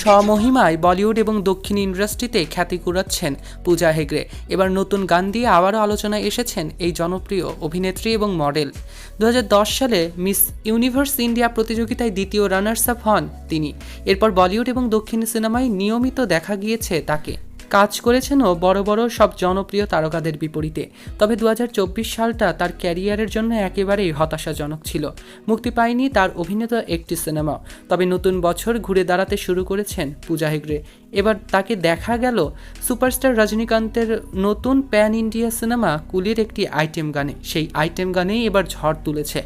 স্বমহিমায় বলিউড এবং দক্ষিণ ইন্ডাস্ট্রিতে খ্যাতি কুড়াচ্ছেন পূজা হেগড়ে। এবার নতুন গান দিয়ে আবারও আলোচনায় এসেছেন এই জনপ্রিয় অভিনেত্রী এবং মডেল। দু হাজার দশ সালে মিস ইউনিভার্স ইন্ডিয়া প্রতিযোগিতায় দ্বিতীয় রানার্স আপ হন তিনি। এরপর বলিউড এবং দক্ষিণ সিনেমায় নিয়মিত দেখা গিয়েছে তাকে। কাজ করেছেনও বড় বড় সব জনপ্রিয় তারকাদের বিপরীতে। তবে দু হাজার চব্বিশ সালটা তার ক্যারিয়ারের জন্য একেবারেই হতাশাজনক ছিল। মুক্তি পায়নি তার অভিনীত একটি সিনেমা। তবে নতুন বছর ঘুরে দাঁড়াতে শুরু করেছেন পূজা হেগড়ে। এবার তাকে দেখা গেল সুপারস্টার রজনীকান্তের নতুন প্যান ইন্ডিয়া সিনেমা কুলির একটি আইটেম গানে। সেই আইটেম গানেই এবার ঝড় তুলেছে।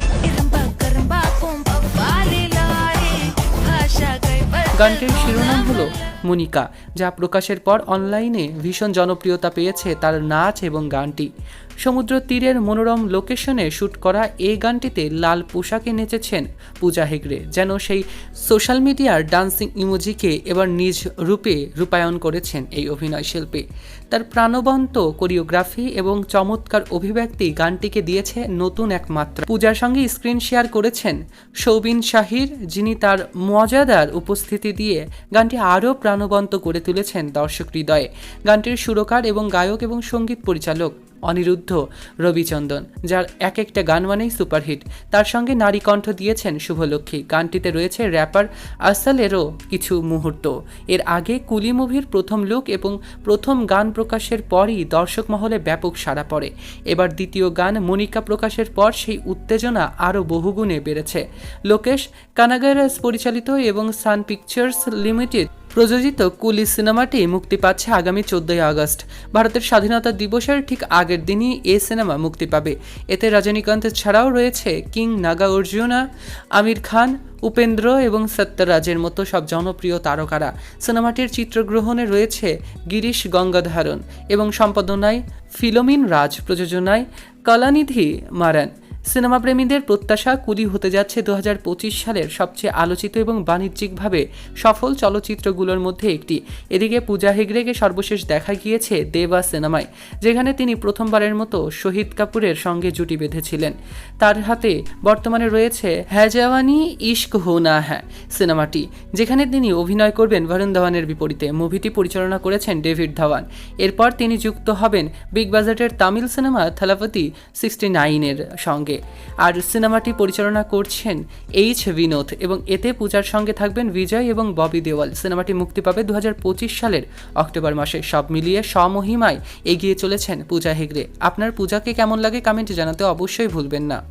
গানটির শিরোনাম হলো মনিকা, যা প্রকাশের পর অনলাইনে ভীষণ জনপ্রিয়তা পেয়েছে তার নাচ এবং গানটি। সমুদ্র তীরের মনোরম লোকেশনে শ্যুট করা এই গানটিতে লাল পোশাকে নেচেছেন পূজা হেগড়ে, যেন সেই সোশ্যাল মিডিয়ার ডান্সিং ইমোজিকে এবার নিজ রূপে রূপায়ণ করেছেন এই অভিনয় শিল্পী। তার প্রাণবন্ত কোরিওগ্রাফি এবং চমৎকার অভিব্যক্তি গানটিকে দিয়েছে নতুন এক মাত্রা পূজার সঙ্গে স্ক্রিন শেয়ার করেছেন সৌবিন শাহির, যিনি তার মজাদার উপস্থিতি দিয়ে গানটি আরও প্রাণবন্ত করে তুলেছেন দর্শক হৃদয়ে। গানটির সুরকার এবং গায়ক এবং সংগীত পরিচালক অনিরুদ্ধ রবিচন্দন, যার এক একটা গান মানেই সুপারহিট। তার সঙ্গে নারী কণ্ঠ দিয়েছেন শুভলক্ষ্মী। গানটিতে রয়েছে র্যাপার আসালেরও কিছু মুহূর্ত। এর আগে কুলি মুভির প্রথম লুক এবং প্রথম গান প্রকাশের পরই দর্শক মহলে ব্যাপক সাড়া পড়ে। এবার দ্বিতীয় গান মনিকা প্রকাশের পর সেই উত্তেজনা আরও বহুগুণে বেড়েছে। লোকেশ কানাগারাস পরিচালিত এবং সান পিকচার্স লিমিটেড প্রযোজিত কুলি সিনেমাটি মুক্তি পাচ্ছে আগামী চোদ্দই আগস্ট। ভারতের স্বাধীনতা দিবসের ঠিক আগের দিনই এ সিনেমা মুক্তি পাবে। এতে রজনীকান্ত ছাড়াও রয়েছে কিং নাগা অর্জুনা আমির খান, উপেন্দ্র এবং সত্যরাজের মতো সব জনপ্রিয় তারকারা। সিনেমাটির চিত্রগ্রহণে রয়েছে গিরিশ গঙ্গাধারণ এবং সম্পাদনায় ফিলোমিন রাজ, প্রযোজনায় কলানিধি মারান। সিনেমা প্রেমীদের প্রত্যাশা কুলি হতে যাচ্ছে দু হাজার পঁচিশ সালের সবচেয়ে আলোচিত এবং বাণিজ্যিকভাবে সফল চলচ্চিত্রগুলোর মধ্যে একটি। এদিকে পূজা হেগড়েকে সর্বশেষ দেখা গিয়েছে দেবা সিনেমায়, যেখানে তিনি প্রথমবারের মতো শহীদ কাপুরের সঙ্গে জুটি বেঁধেছিলেন। তার হাতে বর্তমানে রয়েছে হ্যাঁ জওয়ানি, ইশক হো না হ্যাঁ সিনেমাটি, যেখানে তিনি অভিনয় করবেন বরুণ ধাওয়ানের বিপরীতে। মুভিটি পরিচালনা করেছেন ডেভিড ধাওয়ান। এরপর তিনি যুক্ত হবেন বিগ বাজেটের তামিল সিনেমা থালাপতি সিক্সটি নাইনের সঙ্গে। আর সিনেমাটি পরিচালনা করছেন এইচ বিনোদ এবং এতে পূজার সঙ্গে থাকবেন বিজয় এবং ববি দেওয়াল। সিনেমাটি মুক্তি পাবে দু হাজার পঁচিশ সালের অক্টোবর মাসে। সব মিলিয়ে স্বমহিমায় এগিয়ে চলেছেন পূজা হেগড়ে। আপনার পূজাকে কেমন লাগে কমেন্টে জানাতে অবশ্যই ভুলবেন না।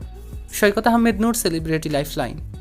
Saikat Ahmed Noor celebrity lifeline